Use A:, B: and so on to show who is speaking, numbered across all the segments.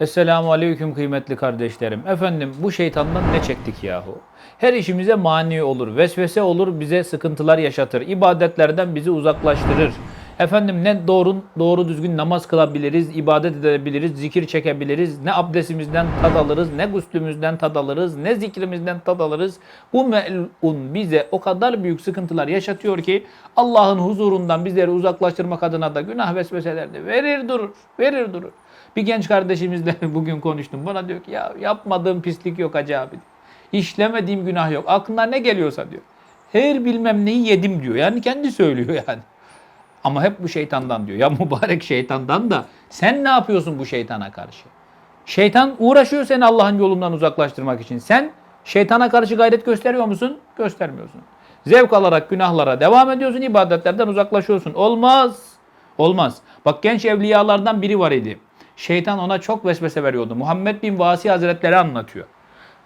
A: Esselamu Aleyküm kıymetli kardeşlerim. Efendim bu şeytandan ne çektik yahu? Her işimize mani olur, vesvese olur, bize sıkıntılar yaşatır. İbadetlerden bizi uzaklaştırır. Efendim ne doğru doğru düzgün namaz kılabiliriz, ibadet edebiliriz, zikir çekebiliriz. Ne abdestimizden tad alırız, ne guslümüzden tad alırız, ne zikrimizden tad alırız. Bu melun bize o kadar büyük sıkıntılar yaşatıyor ki Allah'ın huzurundan bizleri uzaklaştırmak adına da günah vesveselerde verir durur, verir durur. Bir genç kardeşimizle bugün konuştum. Bana diyor ki ya yapmadığım pislik yok hacı abi. İşlemediğim günah yok. Aklına ne geliyorsa diyor. Her bilmem neyi yedim diyor. Yani kendi söylüyor yani. Ama hep bu şeytandan diyor. Ya mübarek şeytandan da sen ne yapıyorsun bu şeytana karşı? Şeytan uğraşıyor seni Allah'ın yolundan uzaklaştırmak için. Sen şeytana karşı gayret gösteriyor musun? Göstermiyorsun. Zevk alarak günahlara devam ediyorsun, ibadetlerden uzaklaşıyorsun. Olmaz. Olmaz. Bak genç evliyalardan biri var idi. Şeytan ona çok vesvese veriyordu. Muhammed bin Vasi Hazretleri anlatıyor.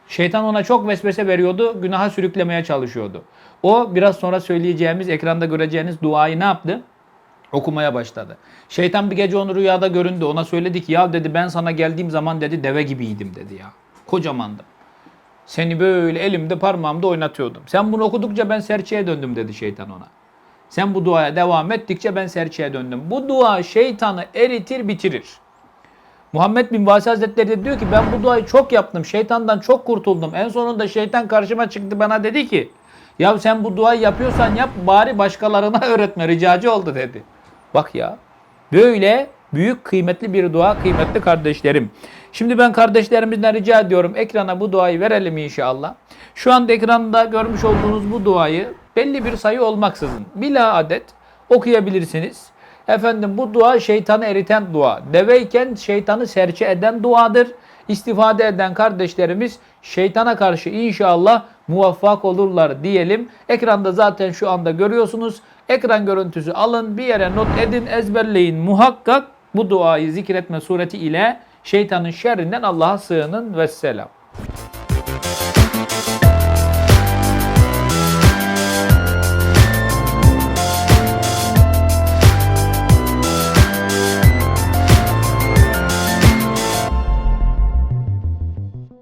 A: Şeytan ona çok vesvese veriyordu, günaha sürüklemeye çalışıyordu. O biraz sonra söyleyeceğimiz, ekranda göreceğiniz duayı ne yaptı? Okumaya başladı. Şeytan bir gece onu rüyada göründü. Ona söyledi ki ya dedi ben sana geldiğim zaman dedi deve gibiydim dedi ya. Kocamandım. Seni böyle elimde parmağımda oynatıyordum. Sen bunu okudukça ben serçeye döndüm dedi şeytan ona. Sen bu duaya devam ettikçe ben serçeye döndüm. Bu dua şeytanı eritir bitirir. Muhammed bin Vasi Hazretleri de diyor ki ben bu duayı çok yaptım. Şeytandan çok kurtuldum. En sonunda şeytan karşıma çıktı bana dedi ki ya sen bu duayı yapıyorsan yap bari başkalarına öğretme ricacı oldu dedi. Bak ya böyle büyük kıymetli bir dua kıymetli kardeşlerim. Şimdi ben kardeşlerimizden rica ediyorum ekrana bu duayı verelim inşallah. Şu anda ekranda görmüş olduğunuz bu duayı belli bir sayı olmaksızın bila adet okuyabilirsiniz. Efendim bu dua şeytanı eriten dua. Deveyken şeytanı serçe eden duadır. İstifade eden kardeşlerimiz şeytana karşı inşallah muvaffak olurlar diyelim. Ekranda zaten şu anda görüyorsunuz. Ekran görüntüsü alın bir yere not edin ezberleyin muhakkak bu duayı zikretme sureti ile şeytanın şerrinden Allah'a sığının ve selam.